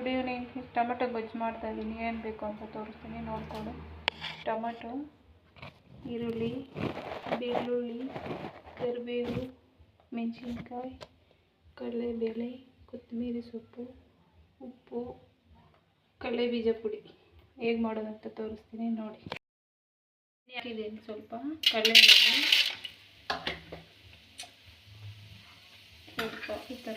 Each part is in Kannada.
ಕುಡಿಯೋನಿ ಟೊಮೆಟೊ ಗೊಜ್ಜು ಮಾಡ್ತಾ ಇದ್ದೀನಿ ಏನು ಬೇಕು ಅಂತ ತೋರಿಸ್ತೀನಿ ನೋಡಿಕೊಂಡು ಟೊಮೆಟೊ ಈರುಳ್ಳಿ ಬೆಳ್ಳುಳ್ಳಿ ಕರಿಬೇವು ಮೆಣಸಿನ್ಕಾಯಿ ಕಡಲೆಬೇಳೆ ಕೊತ್ತಂಬರಿ ಸೊಪ್ಪು ಉಪ್ಪು ಕಡಲೆ ಬೀಜ ಪುಡಿ ಹೇಗೆ ಮಾಡೋದಂತ ತೋರಿಸ್ತೀನಿ ನೋಡಿ. ಹಾಕಿದ್ದೀನಿ ಸ್ವಲ್ಪ. ಕಡಲೆ ಸ್ವಲ್ಪ ಈ ಥರ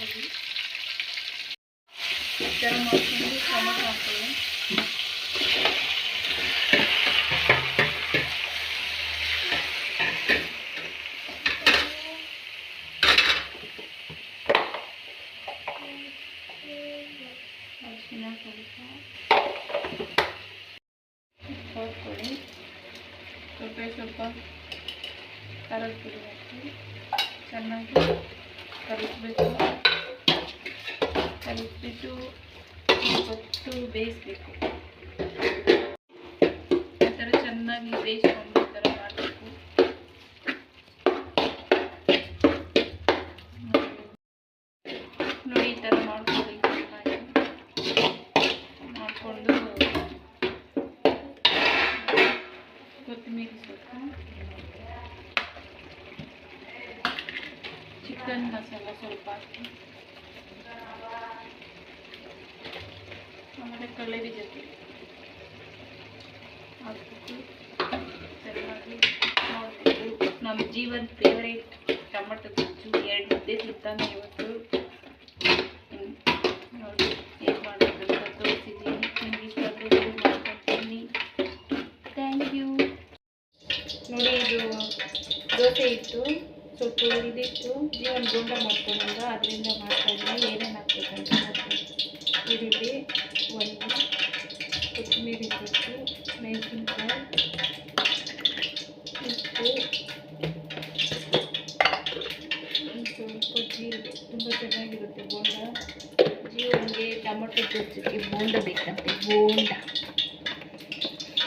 ಉಪ್ಪು ಹಾಕೊಳ್ಳಿ ಈ ಥರ ಮಾಡ್ಕೊಂಡು ಟೊಮೊಟೊ ಹಾಕೊಳ್ಳಿ ಅರಿಶಿನ ಸ್ವಲ್ಪ ಹಾಕ್ಕೊಳ್ಳಿ ಸ್ವಲ್ಪ ಸ್ವಲ್ಪ ಖಾರದ ಪುಡಿ ಹಾಕಿ ಚೆನ್ನಾಗಿ ಕಲಿಸ್ಬೇಕು ಕಲಿಸ್ಬಿಟ್ಟು ಹೊತ್ತು ಬೇಯಿಸ್ಬೇಕು. ಆ ಥರ ಚೆನ್ನಾಗಿ ಬೇಯಿಸ್ಕೊಂಡು ಈ ಥರ ಮಾಡಬೇಕು. ನೋಡಿ, ಈ ಥರ ಮಾಡ್ಕೊಳ್ಳಿ ಮಾಡಿಕೊಂಡು ಕೊತ್ತಂಬರಿ ಸೊಪ್ಪು, ಚಿಕನ್ ಮಸಾಲ ಸ್ವಲ್ಪ ಹಾಕಿ. ಕಡಲೆ ಬೀಜಕ್ಕೆ ಹಾಕ್ಬಿಟ್ಟು ಚೆನ್ನಾಗಿ ನೋಡಬೇಕು. ನಮ್ಮ ಜೀವನ್ ಫೇವ್ರೇಟ್ ಟೊಮೆಟೊ ಗೊಜ್ಜು ಎರಡು ಮುದ್ದೆ ತಿಂತಾನೆ ಇವತ್ತು. ನೋಡಿ ಹೇಗೆ ಮಾಡೋದು ಅಂತ ತೋರಿಸಿದ್ದೀನಿ. ನಿಮ್ಗೆ ಇಷ್ಟ ಥ್ಯಾಂಕ್ ಯು ನೋಡಿ, ಇದು ದೋಸೆ ಇತ್ತು. ಸ್ವಲ್ಪ ಇದಿತ್ತು ಜೀವನ ಬೋಂಡ ಮಾಡ್ಕೊಂಡಾಗ ಅದರಿಂದ ಮಾಡ್ತಾ ಚೆನ್ನಾಗಿರುತ್ತೆ ಬೋಂಡ. ಜೀವನಿಗೆ ಟೊಮೊಟೊ ಗೊಜ್ಜಿಗೆ ಬೋಂಡ ಬೇಕಂತೆ, ಬೋಂಡ.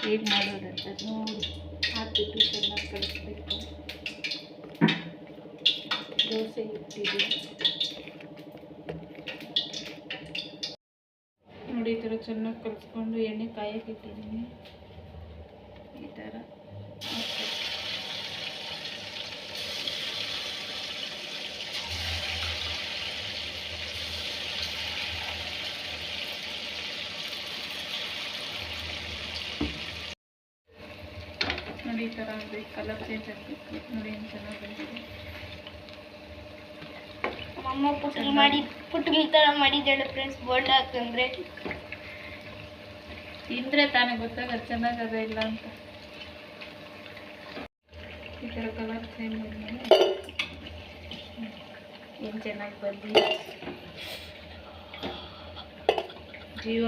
ಹೇಗೆ ಮಾಡೋದಂತ ನೋಡಿ. ಹಾಕಿಬಿಟ್ಟು ಚೆನ್ನಾಗಿ ಕಲಿಸ್ಬೇಕು. ದೋಸೆ ಇಟ್ಟಿದೆ ನೋಡಿ, ಈ ಥರ ಚೆನ್ನಾಗಿ ಕಲಿಸ್ಕೊಂಡು ಎಣ್ಣೆ ಕಾಯಕ್ಕೆ ಇಟ್ಟಿದ್ದೀನಿ. ಈ ಥರ. ನೋಡಿ ಈ ಥರ ಆಗಬೇಕು ಕಲರ್ ಚೇಂಜ್ ಆಗಬೇಕು ನೋಡಿ ಏನು ಚೆನ್ನಾಗಿ ಬಂದಿದೆ. ಅಮ್ಮ ಪುಟ್ಟ ಮಾಡಿ ಪುಟ್ಟ ಥರ ಮಾಡಿದ್ದಾಳೆ ಫ್ರೆಂಡ್ಸ್ ಬೋಲ್ಡ್ ಹಾಕಂದ್ರೆ ತಿಂದರೆ ತಾನೇ ಗೊತ್ತಾಗದು ಚೆನ್ನಾಗದ ಇಲ್ಲ ಅಂತ. ಈ ಥರ ಕಲರ್ ಚೇಂಜ್ ಆದಮೇಲೆ ಏನು ಚೆನ್ನಾಗಿ ಬಂದಿದೆ. ಜೀವ